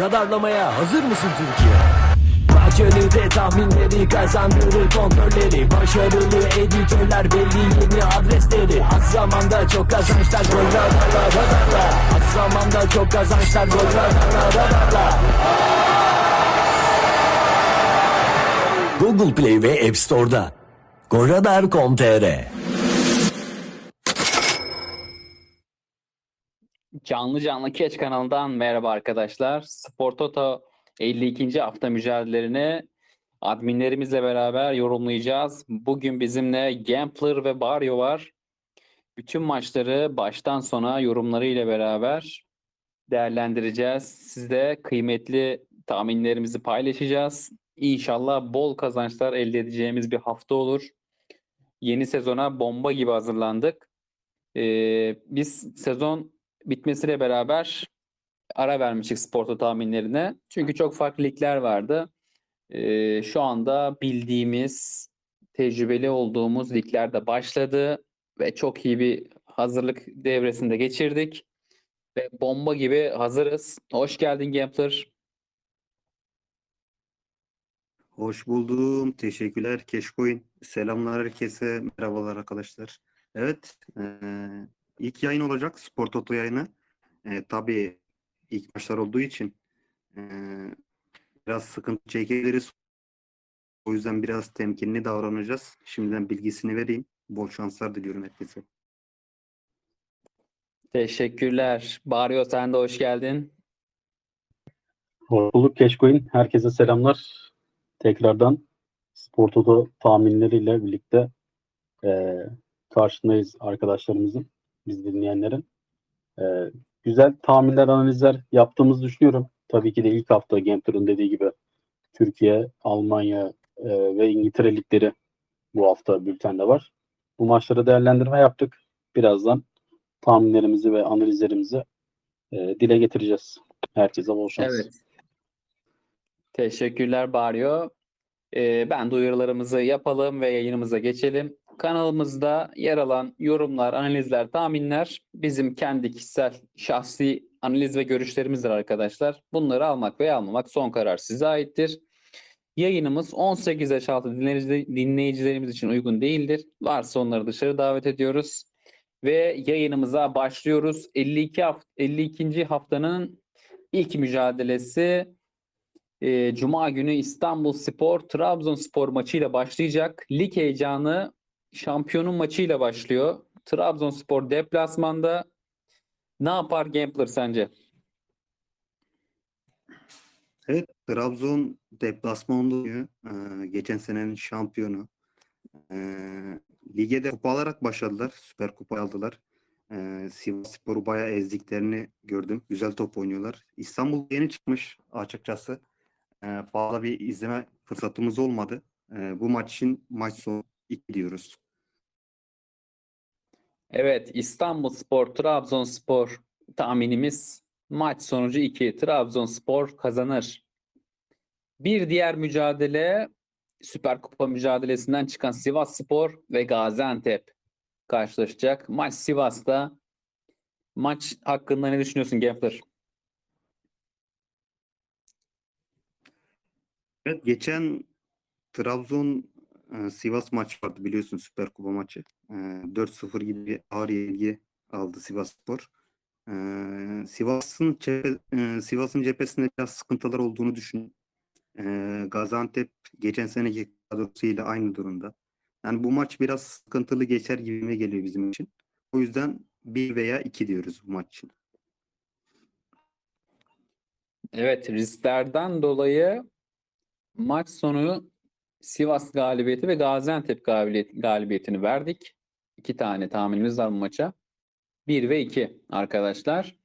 Radarlamaya hazır mısın Türkiye? Radyonide tahminleri kazandırır kontrolleri Başarılı editörler belli yeni adresleri. Az zamanda çok kazançlar gol radarla radarla Az zamanda çok kazançlar gol radarla radarla Google Play ve App Store'da. Goradar.com.tr Canlı canlı Keç kanalından merhaba arkadaşlar. Spor Toto 52. hafta mücadelelerini adminlerimizle beraber yorumlayacağız. Bugün bizimle Gambler ve Barrio var. Bütün maçları baştan sona yorumlarıyla beraber değerlendireceğiz. Sizde kıymetli tahminlerimizi paylaşacağız. İnşallah bol kazançlar elde edeceğimiz bir hafta olur. Yeni sezona bomba gibi hazırlandık. Ee, biz sezon bitmesiyle beraber ara vermiştik sporto tahminlerine. Çünkü çok farklı ligler vardı. Ee, şu anda bildiğimiz, tecrübeli olduğumuz ligler de başladı ve çok iyi bir hazırlık devresinde geçirdik. Ve bomba gibi hazırız. Hoş geldin Gambler. Hoş buldum. Teşekkürler Keşkoyun. Selamlar herkese. Merhabalar arkadaşlar. Evet, eee, ilk yayın olacak Spor Toto yayını. Eee tabii ilk maçlar olduğu için eee, biraz sıkıntı çekebiliriz. O yüzden biraz temkinli davranacağız. Şimdiden bilgisini vereyim. Bol şanslar diliyorum herkese. Teşekkürler. Barrio sen de hoş geldin. Hoş bulduk Keşkoyun. Herkese selamlar. Tekrardan Spor Toto tahminleriyle birlikte eee karşındayız arkadaşlarımızın, biz dinleyenlerin. Eee, güzel tahminler, analizler yaptığımızı düşünüyorum. Tabii ki de ilk hafta Gambler'ın dediği gibi Türkiye, Almanya eee, ve İngiltere ligleri bu hafta bültende var. Bu maçlara değerlendirme yaptık. Birazdan tahminlerimizi ve analizlerimizi eee, dile getireceğiz. Herkese bol şans. Evet. Teşekkürler Barrio. Ee, ben duyurularımızı yapalım ve yayınımıza geçelim. Kanalımızda yer alan yorumlar, analizler, tahminler bizim kendi kişisel, şahsi analiz ve görüşlerimizdir arkadaşlar. Bunları almak veya almamak son karar size aittir. Yayınımız 18 yaş altı dinleyici- dinleyicilerimiz için uygun değildir. Varsa onları dışarı davet ediyoruz. Ve yayınımıza başlıyoruz. 52 haft 52. haftanın ilk mücadelesi e, Cuma günü İstanbul Spor Trabzonspor maçıyla başlayacak. Lig heyecanı şampiyonun maçıyla başlıyor. Trabzonspor deplasmanda ne yapar Gambler sence? Evet, Trabzon deplasmanda oynuyor. Ee, geçen senenin şampiyonu. Ee, lige de kupa alarak başladılar. Süper kupa aldılar. Ee, Sivasspor'u bayağı ezdiklerini gördüm. Güzel top oynuyorlar. İstanbul yeni çıkmış açıkçası. Ee, fazla bir izleme fırsatımız olmadı. Ee, bu maç için maç sonu 2 diyoruz. Evet İstanbul Spor Trabzonspor tahminimiz maç sonucu 2. Trabzonspor kazanır. Bir diğer mücadele Süper Kupa mücadelesinden çıkan Sivas Spor ve Gaziantep karşılaşacak. Maç Sivas'ta. Maç hakkında ne düşünüyorsun Gambler? Evet, geçen Trabzon e, Sivas maçı vardı biliyorsun Süper Kupa maçı. E, 4-0 gibi ağır yenilgi aldı Sivasspor. E, Sivas'ın cephe- e, Sivas'ın cephesinde biraz sıkıntılar olduğunu düşünüyorum. E, Gaziantep geçen seneki kadrosuyla aynı durumda. Yani bu maç biraz sıkıntılı geçer gibime geliyor bizim için. O yüzden 1 veya 2 diyoruz bu maç için. Evet risklerden dolayı maç sonu Sivas galibiyeti ve Gaziantep galibiyet, galibiyetini verdik. İki tane tahminimiz var bu maça. 1 ve 2 arkadaşlar.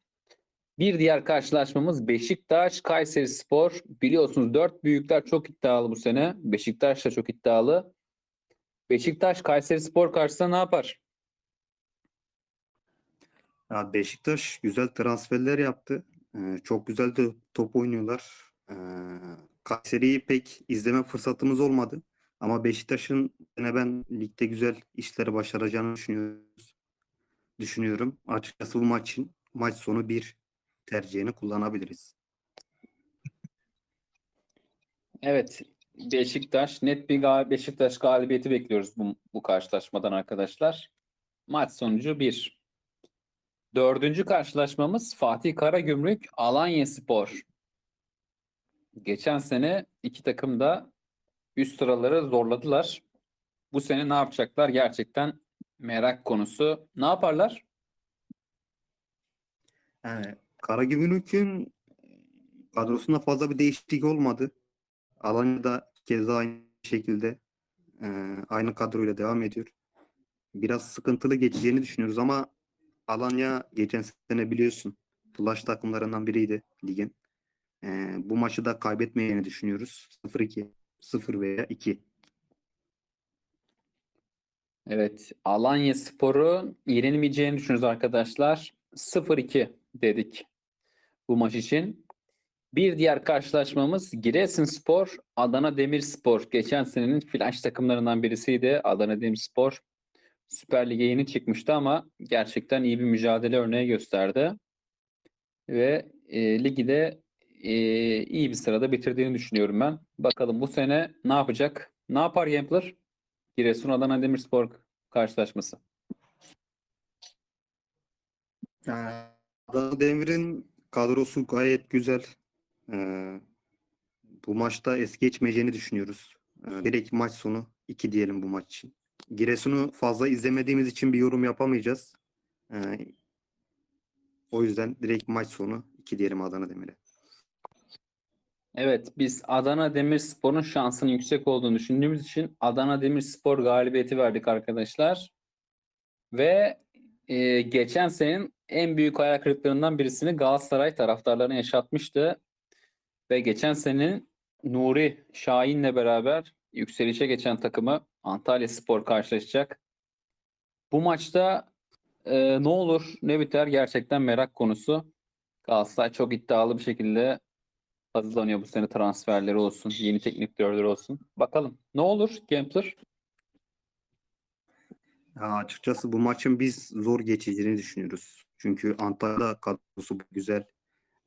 Bir diğer karşılaşmamız Beşiktaş Kayseri Spor. Biliyorsunuz dört büyükler çok iddialı bu sene. Beşiktaş da çok iddialı. Beşiktaş Kayseri Spor karşısında ne yapar? Ya Beşiktaş güzel transferler yaptı. Ee, çok güzel de top oynuyorlar. Ee, Kayseri'yi pek izleme fırsatımız olmadı. Ama Beşiktaş'ın yine ben ligde güzel işleri başaracağını düşünüyoruz. Düşünüyorum. Açıkçası bu maçın maç sonu bir tercihini kullanabiliriz. Evet. Beşiktaş net bir gal- Beşiktaş galibiyeti bekliyoruz bu, bu karşılaşmadan arkadaşlar. Maç sonucu 1. Dördüncü karşılaşmamız Fatih Karagümrük Alanyaspor. Geçen sene iki takım da üst sıraları zorladılar. Bu sene ne yapacaklar? Gerçekten merak konusu. Ne yaparlar? Yani Karagümrük'ün kadrosunda fazla bir değişiklik olmadı. Alanya'da keza aynı şekilde e, aynı kadroyla devam ediyor. Biraz sıkıntılı geçeceğini düşünüyoruz ama Alanya geçen sene biliyorsun flash takımlarından biriydi ligin. E, bu maçı da kaybetmeyeceğini düşünüyoruz. 0-2, 0 veya 2. Evet, Alanya Spor'u yenilmeyeceğini düşünüyoruz arkadaşlar. 0-2 dedik bu maç için. Bir diğer karşılaşmamız Giresunspor, Adana Demirspor. Geçen senenin flash takımlarından birisiydi Adana Demirspor. Süper Lig'e yeni çıkmıştı ama gerçekten iyi bir mücadele örneği gösterdi. Ve e, ligi de e, iyi bir sırada bitirdiğini düşünüyorum ben. Bakalım bu sene ne yapacak? Ne yapar Gambler? Giresun Adana Demirspor karşılaşması. Adana Demir'in kadrosu gayet güzel. Bu maçta es geçmeyeceğini düşünüyoruz. Ee, direkt maç sonu 2 diyelim bu maç için. Giresun'u fazla izlemediğimiz için bir yorum yapamayacağız. O yüzden direkt maç sonu 2 diyelim Adana Demir'e. Evet, biz Adana Demirspor'un şansının yüksek olduğunu düşündüğümüz için Adana Demirspor galibiyeti verdik arkadaşlar. Ve e, geçen senenin en büyük hayal kırıklarından birisini Galatasaray taraftarlarına yaşatmıştı. Ve geçen senenin Nuri Şahin'le beraber yükselişe geçen takımı Antalya Spor karşılaşacak. Bu maçta e, ne olur ne biter gerçekten merak konusu. Galatasaray çok iddialı bir şekilde hazırlanıyor bu sene transferleri olsun, yeni teknik direktörleri olsun. Bakalım ne olur Gambler? Ya açıkçası bu maçın biz zor geçeceğini düşünüyoruz. Çünkü Antalya kadrosu güzel.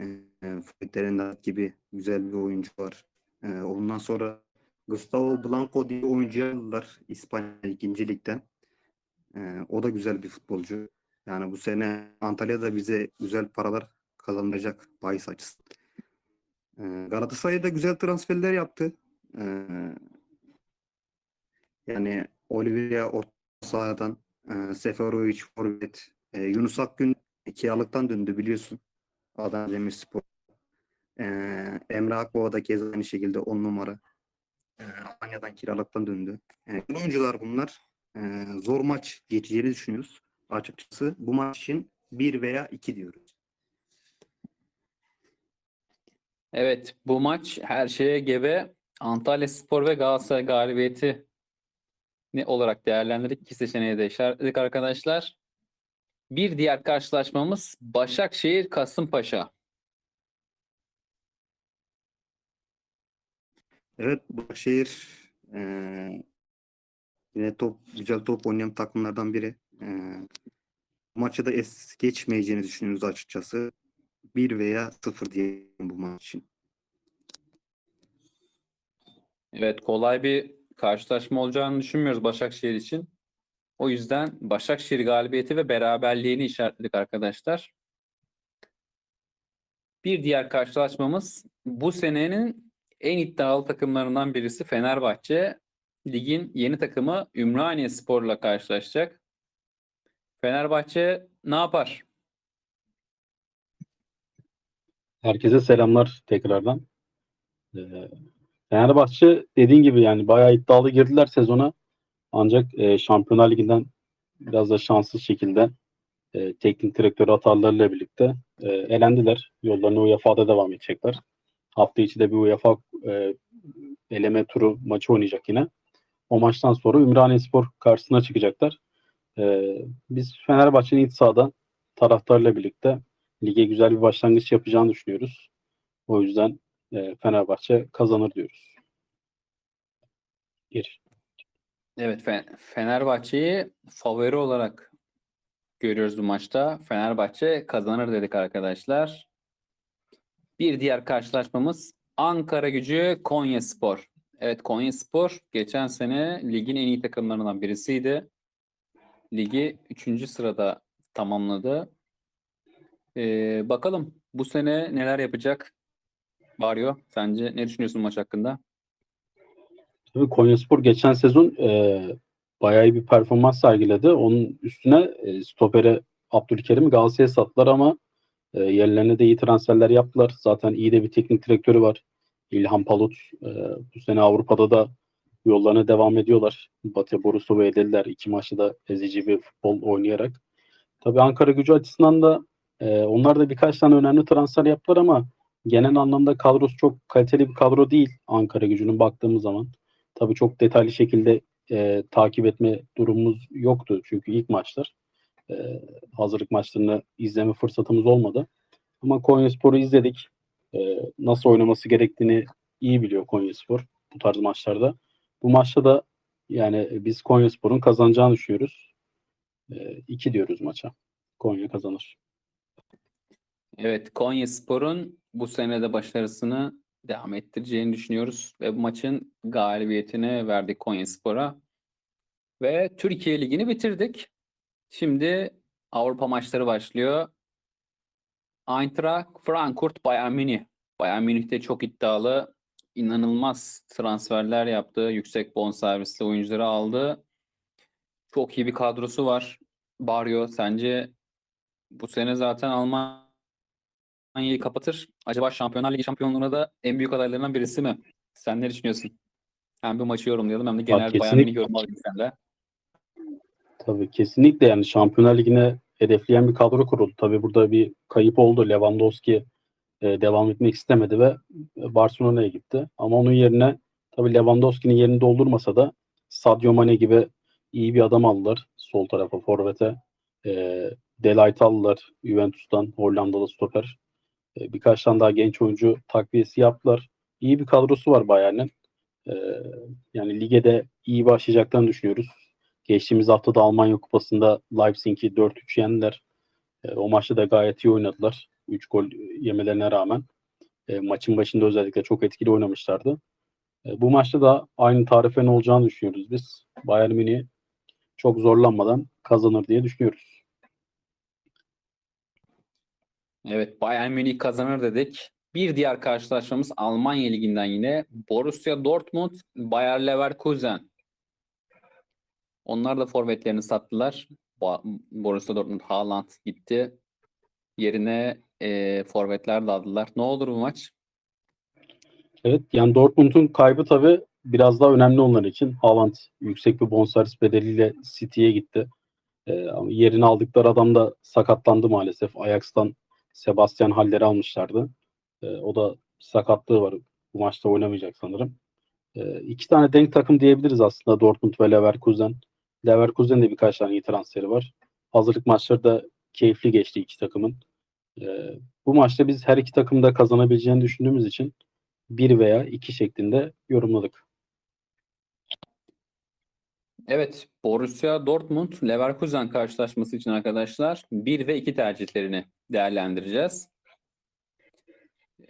Ee, Frederic gibi güzel bir oyuncu var. Ee, ondan sonra Gustavo Blanco diye oyuncu aldılar İspanya 2. Lig'den. Ee, o da güzel bir futbolcu. Yani bu sene Antalya'da bize güzel paralar kazandıracak bahis açısından. Ee, Galatasaray da güzel transferler yaptı. Ee, yani Olivia orta sahadan e, Seferovic forvet, e, Yunus Akgün kiralıktan döndü biliyorsun. Adana Demirspor. E, Emre Akbaba da keza aynı şekilde 10 numara. E, Alanya'dan kiralıktan döndü. E, oyuncular bunlar. Zor maç geçeceğini düşünüyoruz. Açıkçası bu maç için 1 veya 2 diyoruz. Evet, bu maç her şeye gebe. Antalya Spor ve Galatasaray galibiyeti ne olarak değerlendirdik? İki seçeneği de işaretledik arkadaşlar. Bir diğer karşılaşmamız Başakşehir Kasımpaşa. Evet Başakşehir eee yine top güzel top oynayan takımlardan biri. Bu maçı da es geçmeyeceğini düşünüyoruz açıkçası. 1 veya 0 diyelim bu maç için. Evet, kolay bir karşılaşma olacağını düşünmüyoruz Başakşehir için. O yüzden Başakşehir galibiyeti ve beraberliğini işaretledik arkadaşlar. Bir diğer karşılaşmamız bu senenin en iddialı takımlarından birisi Fenerbahçe. Ligin yeni takımı Ümraniye Spor'la karşılaşacak. Fenerbahçe ne yapar? Herkese selamlar tekrardan. Ee, Fenerbahçe dediğin gibi yani bayağı iddialı girdiler sezona. Ancak e, Şampiyonlar Ligi'nden biraz da şanssız şekilde e, teknik direktör hatalarıyla birlikte e, elendiler. Yollarına UEFA'da devam edecekler. Hafta içi de bir UEFA e, eleme turu maçı oynayacak yine. O maçtan sonra Ümraniyespor karşısına çıkacaklar. E, biz Fenerbahçe'nin iç sahada taraftarla birlikte lige güzel bir başlangıç yapacağını düşünüyoruz. O yüzden e, Fenerbahçe kazanır diyoruz. Bir. Evet, Fe- Fenerbahçe'yi favori olarak görüyoruz bu maçta. Fenerbahçe kazanır dedik arkadaşlar. Bir diğer karşılaşmamız Ankara Gücü Konya Spor. Evet Konya Spor geçen sene ligin en iyi takımlarından birisiydi. Ligi 3. sırada tamamladı. Ee, bakalım bu sene neler yapacak? Vario sence ne düşünüyorsun maç hakkında? Tabii Konyaspor geçen sezon e, bayağı bir performans sergiledi. Onun üstüne e, stopere Abdülkerim'i Galatasaray'a sattılar ama e, yerlerine de iyi transferler yaptılar. Zaten iyi de bir teknik direktörü var. İlhan Palut. E, bu sene Avrupa'da da yollarına devam ediyorlar. Batı Borisov'u elediler. İki maçta da ezici bir futbol oynayarak. Tabii Ankara gücü açısından da e, onlar da birkaç tane önemli transfer yaptılar ama genel anlamda kadrosu çok kaliteli bir kadro değil Ankara gücünün baktığımız zaman. Tabii çok detaylı şekilde e, takip etme durumumuz yoktu. Çünkü ilk maçlar e, hazırlık maçlarını izleme fırsatımız olmadı. Ama Konyaspor'u izledik. E, nasıl oynaması gerektiğini iyi biliyor Konyaspor bu tarz maçlarda. Bu maçta da yani biz Konyaspor'un kazanacağını düşünüyoruz. 2 diyoruz maça. Konya kazanır. Evet Konya Spor'un bu sene de başarısını devam ettireceğini düşünüyoruz ve bu maçın galibiyetini verdik Konya Spor'a. Ve Türkiye Ligi'ni bitirdik. Şimdi Avrupa maçları başlıyor. Eintracht Frankfurt Bayern Münih. Bayern Münih de çok iddialı. inanılmaz transferler yaptı. Yüksek bonservisli oyuncuları aldı. Çok iyi bir kadrosu var. Barrio sence bu sene zaten Almanya'yı kapatır. Acaba Şampiyonlar Ligi şampiyonluğuna da en büyük adaylarından birisi mi? Sen ne düşünüyorsun? Hem bir maçı yorumlayalım hem de genel Bayern kesinlikle. Münih yorum alayım senden. Tabii kesinlikle yani Şampiyonlar Ligi'ne hedefleyen bir kadro kuruldu. Tabii burada bir kayıp oldu. Lewandowski e, devam etmek istemedi ve Barcelona'ya gitti. Ama onun yerine tabii Lewandowski'nin yerini doldurmasa da Sadio Mane gibi iyi bir adam aldılar sol tarafa forvete. E, Delight aldılar Juventus'tan Hollandalı stoper. E, birkaç tane daha genç oyuncu takviyesi yaptılar. İyi bir kadrosu var Bayern'in. E, yani lige de iyi başlayacaklarını düşünüyoruz. Geçtiğimiz hafta da Almanya Kupası'nda Leipzig'i 4-3 yendiler. E, o maçta da gayet iyi oynadılar. 3 gol yemelerine rağmen. Maçın başında özellikle çok etkili oynamışlardı. Bu maçta da aynı tarifenin olacağını düşünüyoruz biz. Bayern Münih çok zorlanmadan kazanır diye düşünüyoruz. Evet Bayern Münih kazanır dedik. Bir diğer karşılaşmamız Almanya Ligi'nden yine Borussia Dortmund, Bayer Leverkusen. Onlar da forvetlerini sattılar. Borussia Dortmund Haaland gitti. Yerine e, forvetler de aldılar. Ne olur bu maç? Evet yani Dortmund'un kaybı tabii biraz daha önemli onlar için. Haaland yüksek bir bonservis bedeliyle City'ye gitti. Ama yerini aldıkları adam da sakatlandı maalesef. Ajax'tan Sebastian Haller'i almışlardı. Ee, o da sakatlığı var. Bu maçta oynamayacak sanırım. Ee, iki tane denk takım diyebiliriz aslında Dortmund ve Leverkusen. Leverkusen'de de birkaç tane iyi transferi var. Hazırlık maçları da keyifli geçti iki takımın. Ee, bu maçta biz her iki takım da kazanabileceğini düşündüğümüz için bir veya iki şeklinde yorumladık. Evet, Borussia Dortmund Leverkusen karşılaşması için arkadaşlar 1 ve 2 tercihlerini değerlendireceğiz.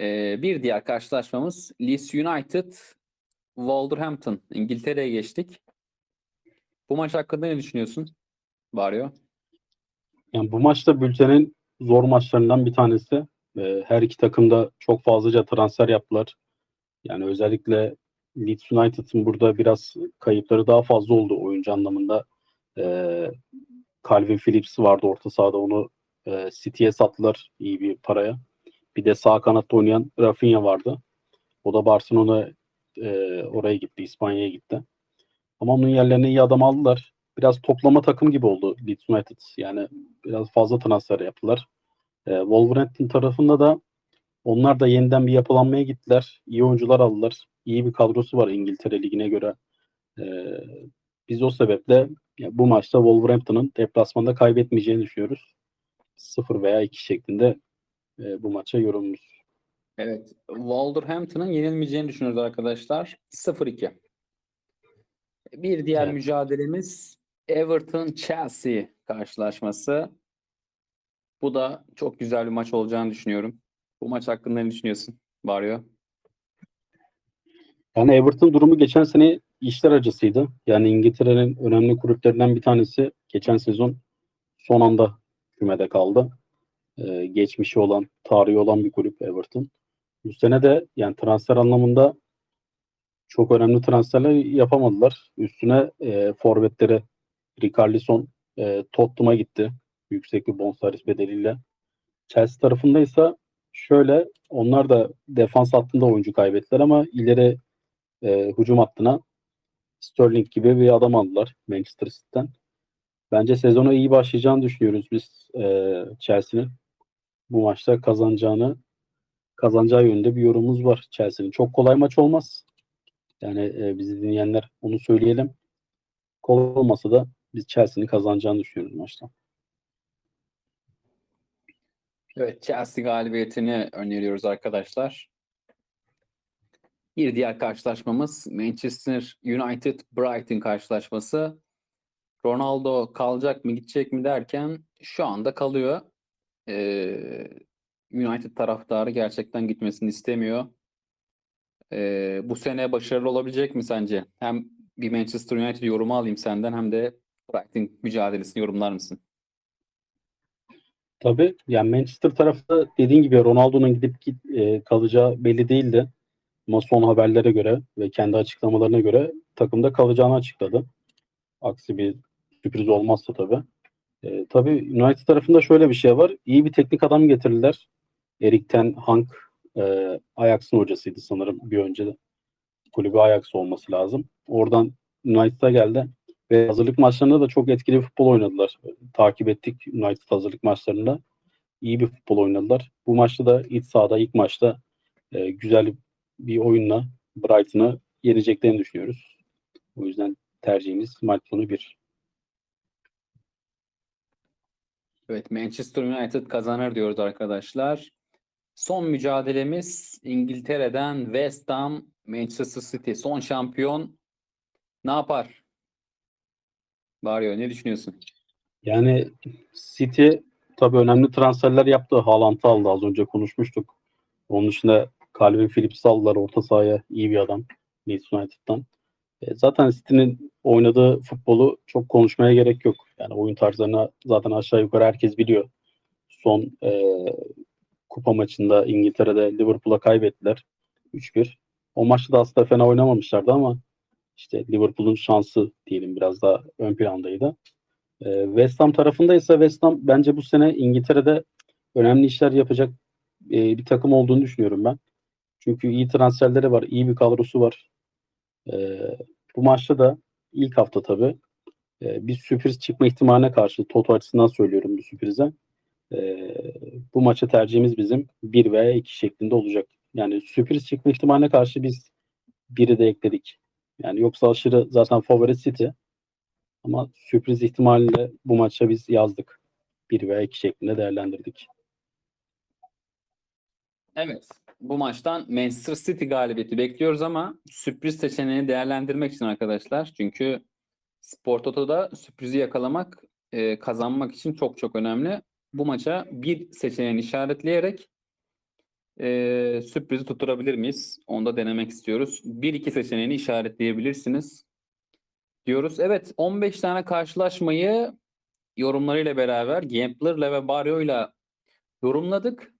Ee, bir diğer karşılaşmamız Leeds United Wolverhampton. İngiltere'ye geçtik. Bu maç hakkında ne düşünüyorsun? Vario. Yani bu maçta bültenin zor maçlarından bir tanesi. Ee, her iki takım da çok fazlaca transfer yaptılar. Yani özellikle Leeds United'ın burada biraz kayıpları daha fazla oldu oyuncu anlamında. Ee, Calvin Phillips vardı orta sahada onu e, City'ye sattılar iyi bir paraya. Bir de sağ kanatta oynayan Rafinha vardı. O da Barcelona e, oraya gitti, İspanya'ya gitti. Ama onun yerlerine iyi adam aldılar. Biraz toplama takım gibi oldu Leeds United. Yani biraz fazla transfer yaptılar. E, Wolverhampton tarafında da onlar da yeniden bir yapılanmaya gittiler. İyi oyuncular aldılar. İyi bir kadrosu var İngiltere Ligi'ne göre. E, biz o sebeple ya bu maçta Wolverhampton'ın deplasmanda kaybetmeyeceğini düşünüyoruz. 0 veya 2 şeklinde e, bu maça yorumumuz. Evet, Wolverhampton'ın yenilmeyeceğini düşünüyoruz arkadaşlar. 0-2. Bir diğer Evet. mücadelemiz Everton Chelsea karşılaşması. Bu da çok güzel bir maç olacağını düşünüyorum. Bu maç hakkında ne düşünüyorsun Vario? Yani Everton durumu geçen sene işler acısıydı. Yani İngiltere'nin önemli kulüplerinden bir tanesi geçen sezon son anda kümede kaldı. Ee, geçmişi olan, tarihi olan bir kulüp Everton. Bu sene de yani transfer anlamında çok önemli transferler yapamadılar. Üstüne e, forvetleri Richarlison e, Tottenham'a gitti. Yüksek bir bonservis bedeliyle. Chelsea tarafındaysa şöyle onlar da defans hattında oyuncu kaybettiler ama ileri e, hücum hattına Sterling gibi bir adam aldılar Manchester City'den. Bence sezona iyi başlayacağını düşünüyoruz biz e, Chelsea'nin. Bu maçta kazanacağını kazanacağı yönünde bir yorumumuz var Chelsea'nin. Çok kolay maç olmaz. Yani e, bizi dinleyenler onu söyleyelim. Kolay olmasa da biz Chelsea'nin kazanacağını düşünüyoruz maçta. Evet, Chelsea galibiyetini öneriyoruz arkadaşlar. Bir diğer karşılaşmamız Manchester United Brighton karşılaşması. Ronaldo kalacak mı gidecek mi derken şu anda kalıyor. Ee, United taraftarı gerçekten gitmesini istemiyor. Ee, bu sene başarılı olabilecek mi sence? Hem bir Manchester United yorumu alayım senden hem de Brighton mücadelesini yorumlar mısın? Tabii yani Manchester tarafta dediğin gibi Ronaldo'nun gidip git, e, kalacağı belli değildi. Ama son haberlere göre ve kendi açıklamalarına göre takımda kalacağını açıkladı. Aksi bir sürpriz olmazsa tabii. E, tabii United tarafında şöyle bir şey var. İyi bir teknik adam getirdiler. Erik Ten Hag e, Ajax'ın hocasıydı sanırım bir önce de. Kulübü Ajax olması lazım. Oradan United'a geldi. Ve hazırlık maçlarında da çok etkili futbol oynadılar. Takip ettik United hazırlık maçlarında. İyi bir futbol oynadılar. Bu maçta da iç sahada ilk maçta e, güzel bir oyunla Brighton'ı yeneceklerini düşünüyoruz. O yüzden tercihimiz maç sonu 1. Evet, Manchester United kazanır diyoruz arkadaşlar. Son mücadelemiz İngiltere'den West Ham, Manchester City. Son şampiyon ne yapar? Mario ne düşünüyorsun? Yani City tabii önemli transferler yaptı. Haaland'ı aldı az önce konuşmuştuk. Onun dışında Calvin Phillips'i aldılar orta sahaya. iyi bir adam Leeds United'dan. E, zaten City'nin oynadığı futbolu çok konuşmaya gerek yok. Yani oyun tarzlarını zaten aşağı yukarı herkes biliyor. Son e, kupa maçında İngiltere'de Liverpool'a kaybettiler. 3-1. O maçta da aslında fena oynamamışlardı ama işte Liverpool'un şansı diyelim biraz daha ön plandaydı. E, West Ham tarafında ise West Ham bence bu sene İngiltere'de önemli işler yapacak e, bir takım olduğunu düşünüyorum ben. Çünkü iyi transferleri var, iyi bir kadrosu var. E, bu maçta da ilk hafta tabii e, bir sürpriz çıkma ihtimaline karşı Toto açısından söylüyorum bu sürprize. E, bu maça tercihimiz bizim 1 veya 2 şeklinde olacak. Yani sürpriz çıkma ihtimaline karşı biz biri de ekledik. Yani yoksa aşırı zaten favori City. Ama sürpriz ihtimaliyle bu maça biz yazdık. 1 veya 2 şeklinde değerlendirdik. Evet. Bu maçtan Manchester City galibiyeti bekliyoruz ama sürpriz seçeneğini değerlendirmek için arkadaşlar. Çünkü Spor Toto'da sürprizi yakalamak, e, kazanmak için çok çok önemli. Bu maça bir seçeneğini işaretleyerek e, sürprizi tutturabilir miyiz? Onu da denemek istiyoruz. Bir iki seçeneğini işaretleyebilirsiniz diyoruz. Evet 15 tane karşılaşmayı yorumlarıyla beraber Gambler'la ve Bario'yla yorumladık.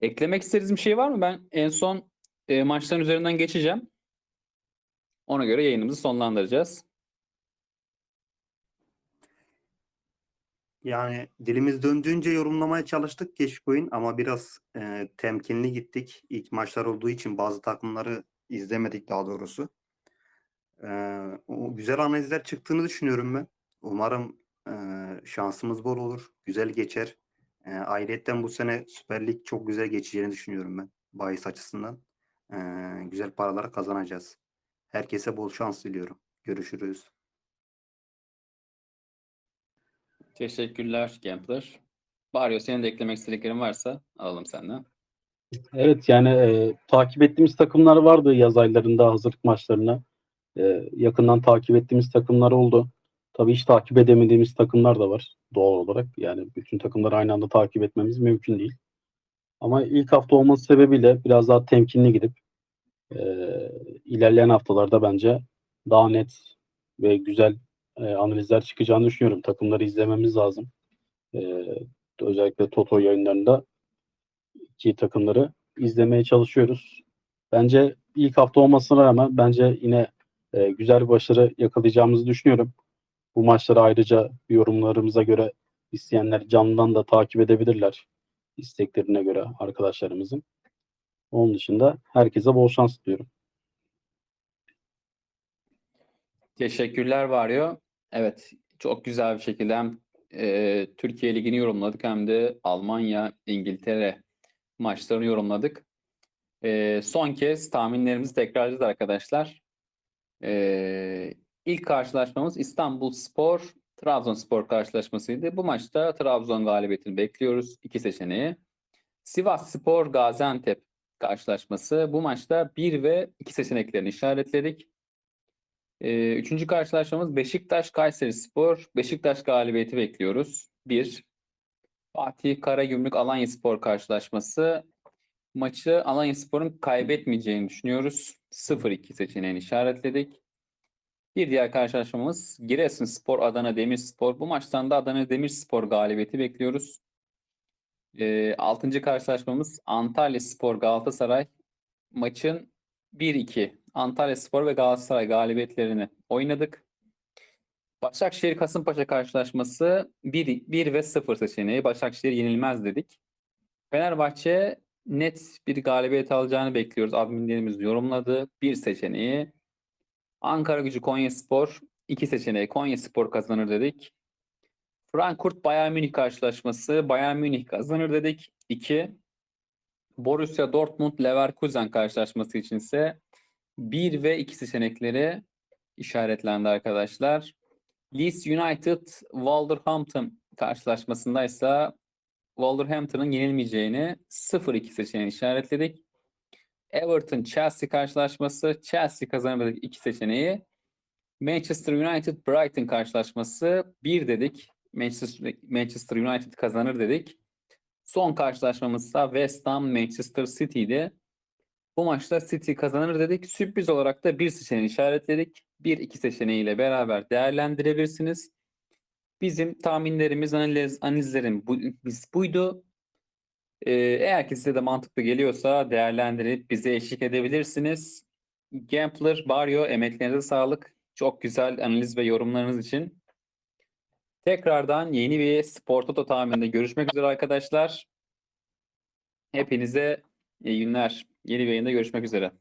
Eklemek istediğiniz bir şey var mı? Ben en son e, maçların üzerinden geçeceğim. Ona göre yayınımızı sonlandıracağız. Yani dilimiz döndüğünce yorumlamaya çalıştık Keşkoy'un ama biraz e, temkinli gittik. İlk maçlar olduğu için bazı takımları izlemedik daha doğrusu. E, o güzel analizler çıktığını düşünüyorum ben. Umarım e, şansımız bol olur. Güzel geçer. E, ayrıyetten bu sene Süper Lig çok güzel geçeceğini düşünüyorum ben. Bahis açısından. E, güzel paralar kazanacağız. Herkese bol şans diliyorum. Görüşürüz. Teşekkürler Gambler. Bario senin de eklemek istediklerin varsa alalım senden. Evet yani e, takip ettiğimiz takımlar vardı yaz aylarında hazırlık maçlarına. E, yakından takip ettiğimiz takımlar oldu. Tabii hiç takip edemediğimiz takımlar da var doğal olarak. Yani bütün takımları aynı anda takip etmemiz mümkün değil. Ama ilk hafta olması sebebiyle biraz daha temkinli gidip e, ilerleyen haftalarda bence daha net ve güzel e, analizler çıkacağını düşünüyorum. Takımları izlememiz lazım. E, özellikle Toto yayınlarında iki takımları izlemeye çalışıyoruz. Bence ilk hafta olmasına rağmen bence yine e, güzel bir başarı yakalayacağımızı düşünüyorum. Bu maçları ayrıca yorumlarımıza göre isteyenler canlıdan da takip edebilirler. isteklerine göre arkadaşlarımızın. Onun dışında herkese bol şans diliyorum. Teşekkürler Varyo. Evet, çok güzel bir şekilde hem e, Türkiye Ligi'ni yorumladık hem de Almanya, İngiltere maçlarını yorumladık. E, son kez tahminlerimizi tekrarlayacağız arkadaşlar. E, ilk karşılaşmamız İstanbul Spor, Trabzonspor karşılaşmasıydı. Bu maçta Trabzon galibiyetini bekliyoruz. İki seçeneği. Sivas Spor, Gaziantep karşılaşması. Bu maçta 1 ve 2 seçeneklerini işaretledik. Ee, üçüncü karşılaşmamız Beşiktaş Kayseri Spor. Beşiktaş galibiyeti bekliyoruz. 1. Fatih Karagümrük Alanya Spor karşılaşması. Maçı Alanya Spor'un kaybetmeyeceğini düşünüyoruz. 0-2 seçeneğini işaretledik. Bir diğer karşılaşmamız Giresunspor Adana Demirspor. Bu maçtan da Adana Demirspor galibiyeti bekliyoruz. Ee, altıncı karşılaşmamız Antalya Spor Galatasaray. Maçın 1-2 Antalya Spor ve Galatasaray galibiyetlerini oynadık. Başakşehir Kasımpaşa karşılaşması 1, 1 ve 0 seçeneği. Başakşehir yenilmez dedik. Fenerbahçe net bir galibiyet alacağını bekliyoruz. Adminlerimiz yorumladı. Bir seçeneği. Ankara Gücü Konyaspor 2 seçeneği. Konyaspor kazanır dedik. Frankfurt Bayern Münih karşılaşması Bayern Münih kazanır dedik. 2. Borussia Dortmund Leverkusen karşılaşması içinse 1 ve 2 seçenekleri işaretlendi arkadaşlar. Leeds United Wolverhampton karşılaşmasındaysa Wolverhampton'ın yenilmeyeceğini 0-2 seçeneğini işaretledik. Everton Chelsea karşılaşması Chelsea kazanır dedik 2 seçeneği. Manchester United Brighton karşılaşması 1 dedik. Manchester, Manchester United kazanır dedik. Son karşılaşmamızsa West Ham Manchester City'di. Bu maçta City kazanır dedik. Sürpriz olarak da bir seçeneği işaretledik. Bir iki seçeneğiyle beraber değerlendirebilirsiniz. Bizim tahminlerimiz, analiz, analizlerim bu, buydu. Ee, eğer ki size de mantıklı geliyorsa değerlendirip bize eşlik edebilirsiniz. Gambler, Barrio emeklerinize sağlık. Çok güzel analiz ve yorumlarınız için. Tekrardan yeni bir Spor Toto tahmininde görüşmek üzere arkadaşlar. Hepinize iyi günler. Yeni bir yayında görüşmek üzere.